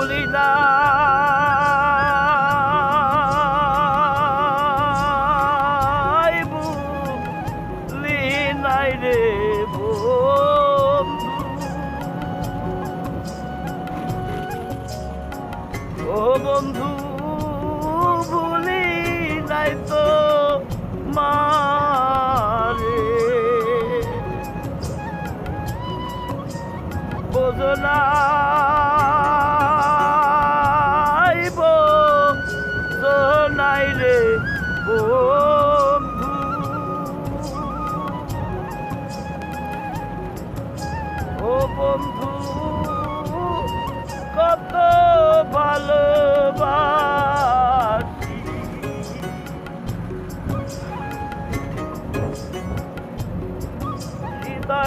ভুলি না ভুলি নাই রে বন্ধু। ও বন্ধু ভুলি নাই তো মারে। বোঝো না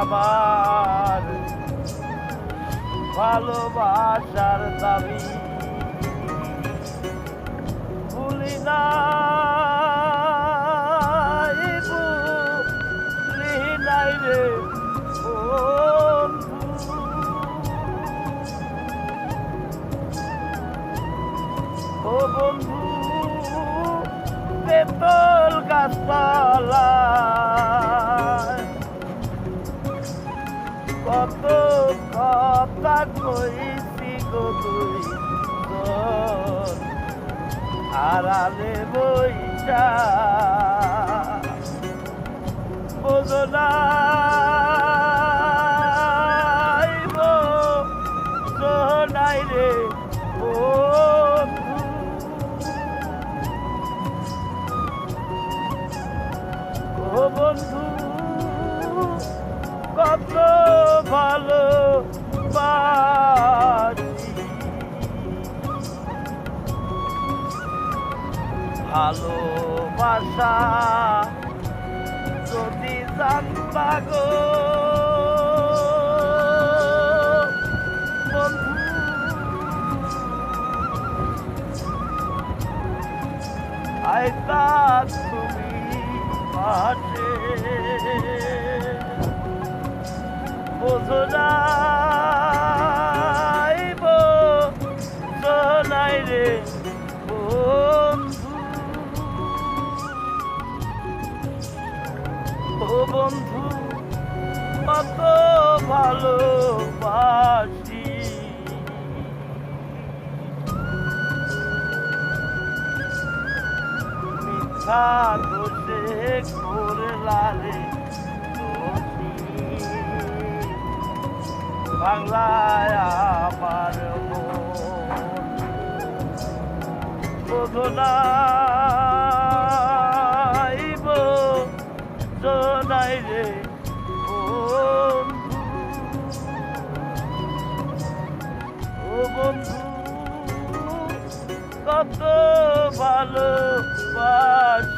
আমার ভালোবাসার দাবি ভুলি না বন্ধু। বেতল গাছপালা কত কথা কইছি গো তুই আড়ালে বইটা। বোঝো ভালোবাসা। যদি জানতা গো আইতা তুমি ও বন্ধু কত ভালোবাসি। মিথ্যা দোষে করলারে দোষী। বাংলায় আমার বোধনাই বোধনাই রে ও বন্ধু কত ভালো ভালোবাসি।